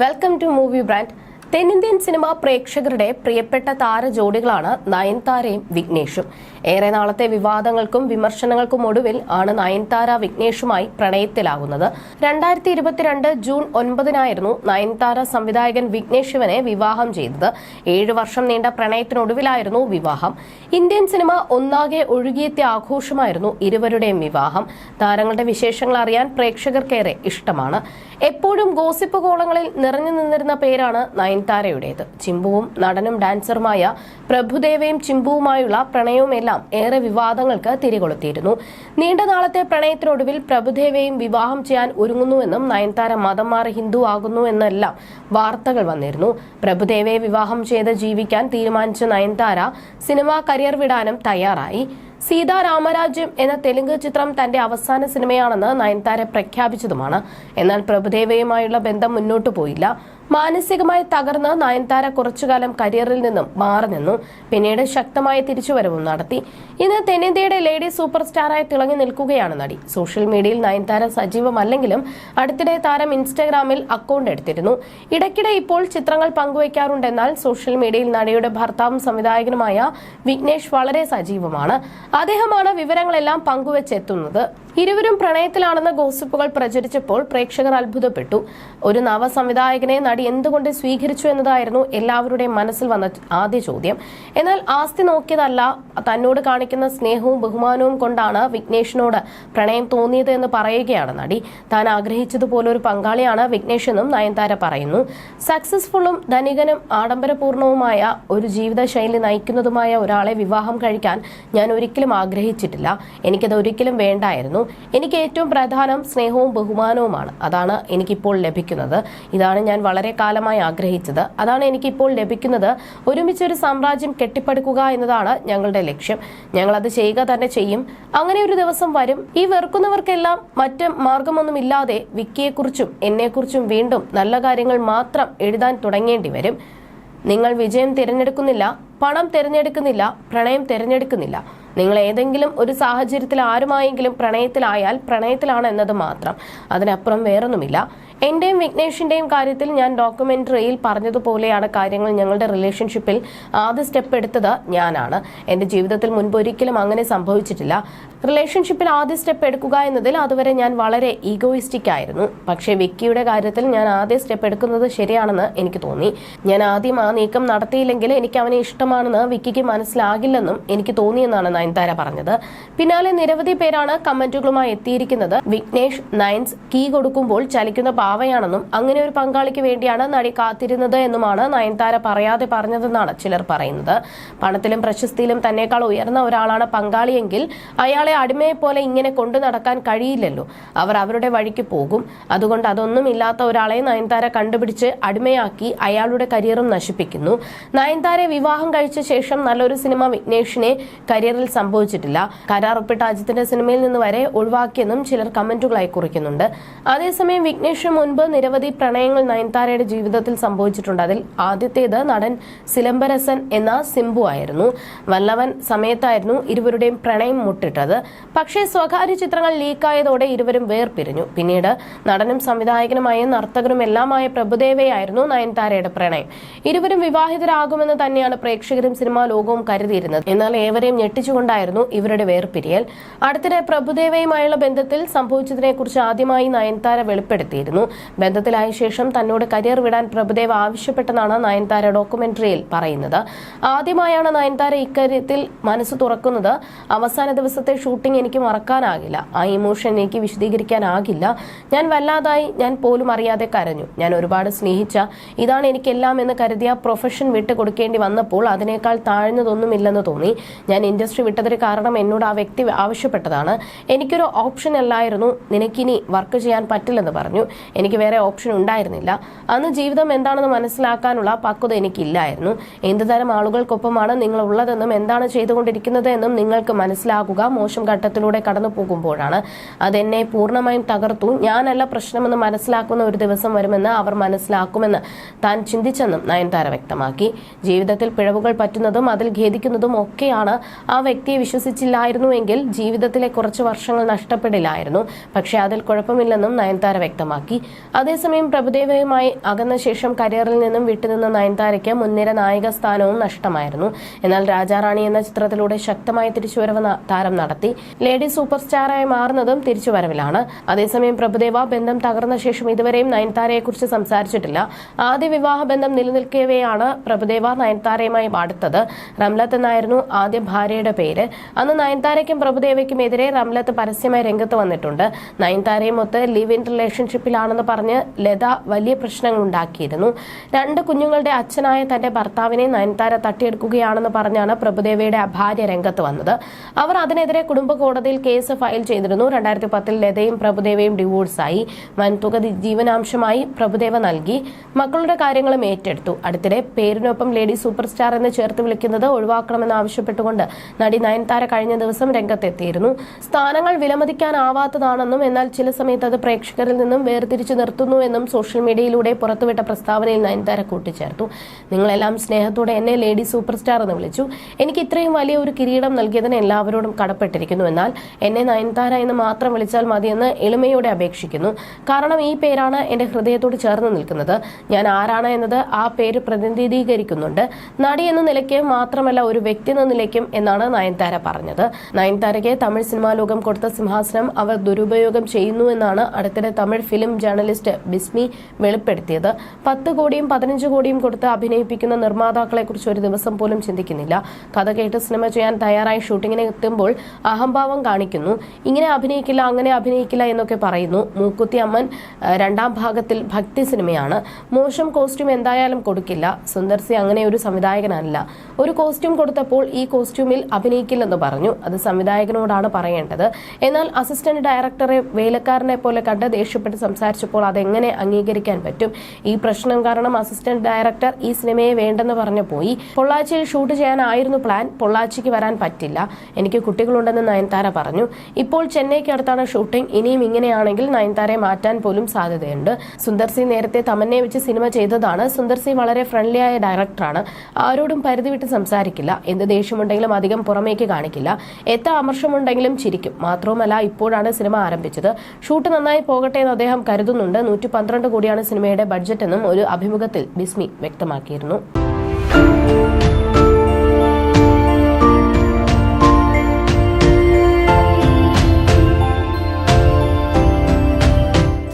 Welcome to movie brand തെന്നിന്ത്യൻ സിനിമ പ്രേക്ഷകരുടെ പ്രിയപ്പെട്ട താര ജോഡികളാണ് നയൻതാരയും വിഘ്നേഷും. ഏറെ നാളത്തെ വിവാദങ്ങൾക്കും വിമർശനങ്ങൾക്കും ഒടുവിൽ ആണ് നയൻതാര വിഘ്നേഷുമായി പ്രണയത്തിലാകുന്നത്. രണ്ടായിരത്തി ഇരുപത്തിരണ്ട് ജൂൺ ഒൻപതിനായിരുന്നു നയൻതാര സംവിധായകൻ വിഘ്നേഷ് ശിവനെ വിവാഹം ചെയ്തത്. ഏഴു വർഷം നീണ്ട പ്രണയത്തിനൊടുവിലായിരുന്നു വിവാഹം. ഇന്ത്യൻ സിനിമ ഒന്നാകെ ഒഴുകിയെത്തിയ ആഘോഷമായിരുന്നു ഇരുവരുടെയും വിവാഹം. താരങ്ങളുടെ വിശേഷങ്ങൾ അറിയാൻ പ്രേക്ഷകർക്കേറെ ഇഷ്ടമാണ്. എപ്പോഴും ഗോസിപ്പ് കോളങ്ങളിൽ നിറഞ്ഞു നിന്നിരുന്ന പേരാണ് നയൻതാരയുടേത്. ചിമ്പുവും നടനും ഡാൻസറുമായ പ്രഭുദേവയും ചിമ്പുവുമായുള്ള പ്രണയവുമെല്ലാം ഏറെ വിവാദങ്ങൾക്ക് തിരികൊളുത്തിയിരുന്നു. നീണ്ട നാളത്തെ പ്രണയത്തിനൊടുവിൽ പ്രഭുദേവയും വിവാഹം ചെയ്യാൻ ഒരുങ്ങുന്നുവെന്നും നയൻതാര മതം മാറി ഹിന്ദു ആകുന്നു എന്നെല്ലാം വാർത്തകൾ വന്നിരുന്നു. പ്രഭുദേവയെ വിവാഹം ചെയ്ത് ജീവിക്കാൻ തീരുമാനിച്ച നയൻതാര സിനിമാ കരിയർ വിടാനും തയ്യാറായി. സീതാ രാമരാജ്യം എന്ന തെലുങ്ക് ചിത്രം തന്റെ അവസാന സിനിമയാണെന്ന് നയൻതാര പ്രഖ്യാപിച്ചതുമാണ്. എന്നാൽ പ്രഭുദേവയുമായുള്ള ബന്ധം മുന്നോട്ടു പോയില്ല. മാനസികമായി തകർന്ന് നയൻതാര കുറച്ചുകാലം കരിയറിൽ നിന്നും മാറി നിന്നു. പിന്നീട് ശക്തമായ തിരിച്ചുവരവും നടത്തി. ഇന്ന് തെന്നിന്ത്യയുടെ ലേഡി സൂപ്പർ സ്റ്റാറായി തിളങ്ങി നിൽക്കുകയാണ് നടി. സോഷ്യൽ മീഡിയയിൽ നയൻതാര സജീവമല്ലെങ്കിലും അടുത്തിടെ താരം ഇൻസ്റ്റാഗ്രാമിൽ അക്കൗണ്ട് എടുത്തിരുന്നു. ഇടയ്ക്കിടെ ഇപ്പോൾ ചിത്രങ്ങൾ പങ്കുവയ്ക്കാറുണ്ടെന്നാൽ സോഷ്യൽ മീഡിയയിൽ നടിയുടെ ഭർത്താവും സംവിധായകനുമായ വിഘ്നേഷ് വളരെ സജീവമാണ്. അദ്ദേഹമാണ് വിവരങ്ങളെല്ലാം പങ്കുവച്ചെത്തുന്നത്. ഇരുവരും പ്രണയത്തിലാണെന്ന ഗോസിപ്പുകൾ പ്രചരിച്ചപ്പോൾ പ്രേക്ഷകർ അത്ഭുതപ്പെട്ടു. ഒരു നവ സംവിധായകനെ നടി എന്തുകൊണ്ട് സ്വീകരിച്ചു എന്നതായിരുന്നു എല്ലാവരുടെയും മനസ്സിൽ വന്ന ആദ്യ ചോദ്യം. എന്നാൽ ആസ്തി നോക്കിയതല്ല തന്നോട് കാണിക്കുന്ന സ്നേഹവും ബഹുമാനവും കൊണ്ടാണ് വിഘ്നേഷിനോട് പ്രണയം തോന്നിയത് എന്ന് പറയുകയാണ് നടി. താൻ ആഗ്രഹിച്ചതുപോലെ ഒരു പങ്കാളിയാണ് വിഘ്നേഷ് എന്നും നയൻതാര പറയുന്നു. സക്സസ്ഫുള്ളും ധനികനും ആഡംബരപൂർണവുമായ ഒരു ജീവിതശൈലി നയിക്കുന്നതുമായ ഒരാളെ വിവാഹം കഴിക്കാൻ ഞാൻ ഒരിക്കലും ആഗ്രഹിച്ചിട്ടില്ല. എനിക്കത് ഒരിക്കലും വേണ്ടായിരുന്നു. എനിക്ക് ഏറ്റവും പ്രധാനം സ്നേഹവും ബഹുമാനവുമാണ്. അതാണ് എനിക്കിപ്പോൾ ലഭിക്കുന്നത്. ഇതാണ് ഞാൻ വളരെ കാലമായി ആഗ്രഹിച്ചത്. അതാണ് എനിക്കിപ്പോൾ ലഭിക്കുന്നത്. ഒരുമിച്ച് ഒരു സാമ്രാജ്യം കെട്ടിപ്പടുക്കുക എന്നതാണ് ഞങ്ങളുടെ ലക്ഷ്യം. ഞങ്ങൾ അത് ചെയ്യുക തന്നെ ചെയ്യും. അങ്ങനെ ഒരു ദിവസം വരും. ഈ വെറുക്കുന്നവർക്കെല്ലാം മറ്റ് മാർഗമൊന്നുമില്ലാതെ വിക്കിയെക്കുറിച്ചും എന്നെക്കുറിച്ചും വീണ്ടും നല്ല കാര്യങ്ങൾ മാത്രം എഴുതാൻ തുടങ്ങേണ്ടി വരും. നിങ്ങൾ വിജയം തിരഞ്ഞെടുക്കുന്നില്ല പണം തിരഞ്ഞെടുക്കുന്നില്ല പ്രണയം തിരഞ്ഞെടുക്കുന്നില്ല. നിങ്ങൾ ഏതെങ്കിലും ഒരു സാഹചര്യത്തിൽ ആരുമായെങ്കിലും പ്രണയത്തിലായാൽ പ്രണയത്തിലാണ് എന്നത് മാത്രം. അതിനപ്പുറം വേറൊന്നുമില്ല. എന്റെയും വിഘ്നേഷിന്റെയും കാര്യത്തിൽ ഞാൻ ഡോക്യുമെന്ററിയിൽ പറഞ്ഞതുപോലെയാണ് കാര്യങ്ങൾ ഞങ്ങളുടെ റിലേഷൻഷിപ്പിൽ ആദ്യ സ്റ്റെപ്പ് എടുത്തത് ഞാനാണ്. എന്റെ ജീവിതത്തിൽ മുൻപൊരിക്കലും അങ്ങനെ സംഭവിച്ചിട്ടില്ല. റിലേഷൻഷിപ്പിൽ ആദ്യ സ്റ്റെപ്പ് എടുക്കുക എന്നതിൽ അതുവരെ ഞാൻ വളരെ ഈഗോയിസ്റ്റിക് ആയിരുന്നു. പക്ഷേ വിക്കിയുടെ കാര്യത്തിൽ ഞാൻ ആദ്യ സ്റ്റെപ്പ് എടുക്കുന്നത് ശരിയാണെന്ന് എനിക്ക് തോന്നി. ഞാൻ ആദ്യം ആ നീക്കം നടത്തിയില്ലെങ്കിൽ എനിക്ക് അവനെ ഇഷ്ടമാണെന്ന് വിക്കിക്ക് മനസ്സിലാകില്ലെന്നും എനിക്ക് തോന്നിയെന്നാണ് നയൻതാര പറഞ്ഞത്. പിന്നാലെ നിരവധി പേരാണ് കമന്റുകളുമായി എത്തിയിരിക്കുന്നത്. വിഘ്നേഷ് നയൻസ് കീ കൊടുക്കുമ്പോൾ ചലിക്കുന്ന പാവയാണെന്നും അങ്ങനെ ഒരു പങ്കാളിക്ക് വേണ്ടിയാണ് നടി കാത്തിരുന്നത് എന്നുമാണ് നയൻതാര പറയാതെ പറഞ്ഞതെന്നാണ് ചിലർ പറയുന്നത്. പണത്തിലും പ്രശസ്തിയിലും തന്നെക്കാൾ ഉയർന്ന ഒരാളാണ് പങ്കാളിയെങ്കിൽ അയാളെ അടിമയെ പോലെ ഇങ്ങനെ കൊണ്ടു നടക്കാൻ കഴിയില്ലല്ലോ. അവർ അവരുടെ വഴിക്ക് പോകും. അതുകൊണ്ട് അതൊന്നും ഇല്ലാത്ത ഒരാളെ നയൻതാര കണ്ടുപിടിച്ച് അടിമയാക്കി അയാളുടെ കരിയറും നശിപ്പിക്കുന്നു. നയൻതാരെ വിവാഹം കഴിച്ച ശേഷം നല്ലൊരു സിനിമ വിഘ്നേഷിനെ കരിയറിൽ സംഭവിച്ചിട്ടില്ല. കരാർ ഒപ്പിട്ട അജിത്തിന്റെ സിനിമയിൽ നിന്ന് വരെ ഒഴിവാക്കിയെന്നും ചിലർ കമന്റുകളായി കുറിക്കുന്നുണ്ട്. അതേസമയം വിഘ്നേഷ് മുൻപ് നിരവധി പ്രണയങ്ങൾ നയൻതാരയുടെ ജീവിതത്തിൽ സംഭവിച്ചിട്ടുണ്ട്. അതിൽ ആദ്യത്തേത് നടൻ സിലംബരസൻ എന്ന സിംബു ആയിരുന്നു. വല്ലവൻ സമയത്തായിരുന്നു ഇരുവരുടെയും പ്രണയം മുട്ടിട്ടത്. പക്ഷേ സ്വകാര്യ ചിത്രങ്ങൾ ലീക്കായതോടെ ഇരുവരും വേർപിരിഞ്ഞു. പിന്നീട് നടനും സംവിധായകനുമായ നർത്തകനും എല്ലാമായ പ്രഭുദേവയായിരുന്നു നയൻതാരയുടെ പ്രണയം. ഇരുവരും വിവാഹിതരാകുമെന്ന് തന്നെയാണ് പ്രേക്ഷകരും സിനിമാ ലോകവും കരുതിയിരുന്നത്. എന്നാൽ ഏവരെയും ഞെട്ടിച്ചുകൊണ്ടായിരുന്നു ഇവരുടെ വേർപിരിയൽ. അടുത്തിടെ പ്രഭുദേവയുമായുള്ള ബന്ധത്തിൽ സംഭവിച്ചതിനെക്കുറിച്ച് ആദ്യമായി നയൻതാര വെളിപ്പെടുത്തിയിരുന്നു. ബന്ധത്തിലായ ശേഷം തന്നോട് കരിയർ വിടാൻ പ്രഭുദേവ ആവശ്യപ്പെട്ടെന്നാണ് നയൻതാര ഡോക്യുമെന്ററിയിൽ പറയുന്നത്. ആദ്യമായാണ് നയൻതാര ഇക്കാര്യത്തിൽ മനസ്സ് തുറക്കുന്നത്. അവസാന ദിവസത്തെ ഷൂട്ടിംഗ് എനിക്ക് മറക്കാനാകില്ല. ആ ഇമോഷൻ എനിക്ക് വിശദീകരിക്കാനാകില്ല. ഞാൻ വല്ലാതായി ഞാൻ പോലും അറിയാതെ കരഞ്ഞു. ഞാൻ ഒരുപാട് സ്നേഹിച്ച ഇതാണ് എനിക്കെല്ലാം എന്ന് കരുതിയ പ്രൊഫഷൻ വിട്ട് കൊടുക്കേണ്ടി വന്നപ്പോൾ അതിനേക്കാൾ താഴ്ന്നതൊന്നുമില്ലെന്ന് തോന്നി. ഞാൻ ഇൻഡസ്ട്രി വിട്ടതിന് കാരണം എന്നോട് ആ വ്യക്തി ആവശ്യപ്പെട്ടതാണ്. എനിക്കൊരു ഓപ്ഷൻ അല്ലായിരുന്നു. നിനക്കിനി വർക്ക് ചെയ്യാൻ പറ്റില്ലെന്ന് പറഞ്ഞു. എനിക്ക് വേറെ ഓപ്ഷൻ ഉണ്ടായിരുന്നില്ല. അന്ന് ജീവിതം എന്താണെന്ന് മനസ്സിലാക്കാനുള്ള പക്വത എനിക്കില്ലായിരുന്നു. എന്ത് തരം ആളുകൾക്കൊപ്പമാണ് നിങ്ങൾ ഉള്ളതെന്നും എന്താണ് ചെയ്തുകൊണ്ടിരിക്കുന്നത് എന്നും നിങ്ങൾക്ക് മനസ്സിലാക്കുക മോശം മോശം ഘട്ടത്തിലൂടെ കടന്നു പോകുമ്പോഴാണ് അതെന്നെ പൂർണമായും തകർത്തു. ഞാനല്ല പ്രശ്നമെന്ന് മനസ്സിലാക്കുന്ന ഒരു ദിവസം വരുമെന്ന് അവർ മനസ്സിലാക്കുമെന്ന് താൻ ചിന്തിച്ചെന്നും നയൻതാര വ്യക്തമാക്കി. ജീവിതത്തിൽ പിഴവുകൾ പറ്റുന്നതും അതിൽ ഖേദിക്കുന്നതും ഒക്കെയാണ് ആ വ്യക്തിയെ വിശ്വസിച്ചില്ലായിരുന്നുവെങ്കിൽ ജീവിതത്തിലെ കുറച്ച് വർഷങ്ങൾ നഷ്ടപ്പെടില്ലായിരുന്നു. പക്ഷേ അതിൽ കുഴപ്പമില്ലെന്നും നയൻതാര വ്യക്തമാക്കി. അതേസമയം പ്രഭുദേവയുമായി അകന്ന ശേഷം കരിയറിൽ നിന്നും വിട്ടുനിന്ന നയൻതാരയ്ക്ക് മുൻനിര നായിക സ്ഥാനവും നഷ്ടമായിരുന്നു. എന്നാൽ രാജാറാണി എന്ന ചിത്രത്തിലൂടെ ശക്തമായ തിരിച്ചുവരവ് താരം നടത്തി. ലേഡി സൂപ്പർ സ്റ്റാറായി മാറുന്നതും തിരിച്ചുവരവിലാണ്. അതേസമയം പ്രഭുദേവ ബന്ധം തകർന്ന ശേഷം ഇതുവരെയും നയൻതാരയെക്കുറിച്ച് സംസാരിച്ചിട്ടില്ല. ആദ്യ വിവാഹ ബന്ധം നിലനിൽക്കവെയാണ് പ്രഭുദേവ നയൻതാരയുമായി അടുത്തത്. റംലത്ത് എന്നായിരുന്നു ആദ്യ ഭാര്യയുടെ പേര്. അന്ന് നയൻതാരയ്ക്കും പ്രഭുദേവയ്ക്കും എതിരെ റംലത്ത് പരസ്യമായി രംഗത്ത് വന്നിട്ടുണ്ട്. നയൻതാരയും ഒത്ത് ലിവ് ഇൻ റിലേഷൻഷിപ്പിലാണെന്ന് പറഞ്ഞ് ലത വലിയ പ്രശ്നങ്ങൾ ഉണ്ടാക്കിയിരുന്നു. രണ്ട് കുഞ്ഞുങ്ങളുടെ അച്ഛനായ തന്റെ ഭർത്താവിനെ നയൻതാര തട്ടിയെടുക്കുകയാണെന്ന് പറഞ്ഞാണ് പ്രഭുദേവയുടെ ഭാര്യ രംഗത്ത് വന്നത്. അവർ അതിനെതിരെ കുടുംബ കോടതിയിൽ കേസ് ഫയൽ ചെയ്തിരുന്നു. രണ്ടായിരത്തി പത്തിൽ ലതയും പ്രഭുദേവയും ഡിവോഴ്സായി. വൻതുക ജീവനാംശമായി പ്രഭുദേവ നൽകി. മക്കളുടെ കാര്യങ്ങളും ഏറ്റെടുത്തു. അടുത്തിടെ പേരിനൊപ്പം ലേഡി സൂപ്പർ സ്റ്റാർ എന്ന് ചേർത്ത് വിളിക്കുന്നത് ഒഴിവാക്കണമെന്ന് ആവശ്യപ്പെട്ടുകൊണ്ട് നടി നയൻതാര കഴിഞ്ഞ ദിവസം രംഗത്തെത്തിയിരുന്നു. സ്ഥാനങ്ങൾ വിലമതിക്കാനാവാത്തതാണെന്നും എന്നാൽ ചില സമയത്ത് അത് പ്രേക്ഷകരിൽ നിന്നും വേർതിരിച്ചു നിർത്തുന്നുവെന്നും സോഷ്യൽ മീഡിയയിലൂടെ പുറത്തുവിട്ട പ്രസ്താവനയിൽ നയൻതാര കൂട്ടിച്ചേർത്തു. നിങ്ങളെല്ലാം സ്നേഹത്തോടെ എന്നെ ലേഡി സൂപ്പർ സ്റ്റാർ എന്ന് വിളിച്ചു. എനിക്ക് ഇത്രയും വലിയ ഒരു കിരീടം നൽകിയതിന് എല്ലാവരോടും കടപ്പെട്ടിരിക്കുന്നു എന്നാൽ എന്നെ നയൻതാര എന്ന് മാത്രം വിളിച്ചാൽ മതിയെന്ന് എളിമയോടെ അപേക്ഷിക്കുന്നു. കാരണം ഈ പേരാണ് എന്റെ ഹൃദയത്തോട് ചേർന്ന് നിൽക്കുന്നത്. ഞാൻ ആരാണ് എന്നത് ആ പേര് പ്രതിനിധീകരിക്കുന്നുണ്ട്. നടി എന്ന നിലയ്ക്ക് മാത്രമല്ല ഒരു വ്യക്തി എന്ന നിലയ്ക്കും എന്നാണ് നയൻതാര പറഞ്ഞത്. നയൻതാരയ്ക്ക് തമിഴ് സിനിമാ ലോകം കൊടുത്ത സിംഹാസനം അവർ ദുരുപയോഗം ചെയ്യുന്നു എന്നാണ് അടുത്തിടെ തമിഴ് ഫിലിം ജേർണലിസ്റ്റ് ബിസ്മി വെളിപ്പെടുത്തിയത്. പത്ത് കോടിയും പതിനഞ്ച് കോടിയും കൊടുത്ത് അഭിനയിപ്പിക്കുന്ന നിർമ്മാതാക്കളെ കുറിച്ച് ഒരു ദിവസം പോലും ചിന്തിക്കുന്നില്ല. കഥ കേട്ട് സിനിമ ചെയ്യാൻ തയ്യാറായി ഷൂട്ടിങ്ങിന് എത്തുമ്പോൾ അഹംഭാവം കാണിക്കുന്നു. ഇങ്ങനെ അഭിനയിക്കില്ല അങ്ങനെ അഭിനയിക്കില്ല എന്നൊക്കെ പറയുന്നു. മൂക്കുത്തി അമ്മൻ രണ്ടാം ഭാഗത്തിൽ ഭക്തി സിനിമയാണ്. മോശം കോസ്റ്റ്യൂം എന്തായാലും കൊടുക്കില്ല. സുന്ദർ സി അങ്ങനെ ഒരു സംവിധായകനല്ല. ഒരു കോസ്റ്റ്യൂം കൊടുത്തപ്പോൾ ഈ കോസ്റ്റ്യൂമിൽ അഭിനയിക്കില്ലെന്ന് പറഞ്ഞു. അത് സംവിധായകനോടാണ് പറയേണ്ടത്. എന്നാൽ അസിസ്റ്റന്റ് ഡയറക്ടറെ വേലക്കാരനെ പോലെ കണ്ട് ദേഷ്യപ്പെട്ട് സംസാരിച്ചപ്പോൾ അതെങ്ങനെ അംഗീകരിക്കാൻ പറ്റും? ഈ പ്രശ്നം കാരണം അസിസ്റ്റന്റ് ഡയറക്ടർ ഈ സിനിമയെ വേണ്ടെന്ന് പറഞ്ഞു പോയി. പൊള്ളാച്ചിയിൽ ഷൂട്ട് ചെയ്യാനായിരുന്നു പ്ലാൻ പൊള്ളാച്ചിക്ക് വരാൻ പറ്റില്ല. എനിക്ക് കുട്ടികളുണ്ടെന്ന് നയൻതാര പറഞ്ഞു. ഇപ്പോൾ ചെന്നൈക്ക് അടുത്താണ് ഷൂട്ടിംഗ്. ഇനിയും ഇങ്ങനെയാണെങ്കിൽ നയൻതാരയെ മാറ്റാൻ പോലും സാധ്യതയുണ്ട്. സുന്ദർ സി നേരത്തെ തമന്നെ വെച്ച് സിനിമ ചെയ്തതാണ്. സുന്ദർ സി വളരെ ഫ്രണ്ട്ലിയായ ഡയറക്ടറാണ്. ആരോടും പരിധി വിട്ട് സംസാരിക്കില്ല. എന്ത് ദേഷ്യമുണ്ടെങ്കിലും അധികം പുറമേക്ക് കാണിക്കില്ല. എത്ര അമർഷമുണ്ടെങ്കിലും ചിരിക്കും. മാത്രവുമല്ല ഇപ്പോഴാണ് സിനിമ ആരംഭിച്ചത്. ഷൂട്ട് നന്നായി പോകട്ടെ എന്ന് അദ്ദേഹം കരുതുന്നുണ്ട്. നൂറ്റി പന്ത്രണ്ട് കോടിയാണ് സിനിമയുടെ ബഡ്ജറ്റ് എന്നും ഒരു അഭിമുഖത്തിൽ ബിസ്മി വ്യക്തമാക്കിയിരുന്നു.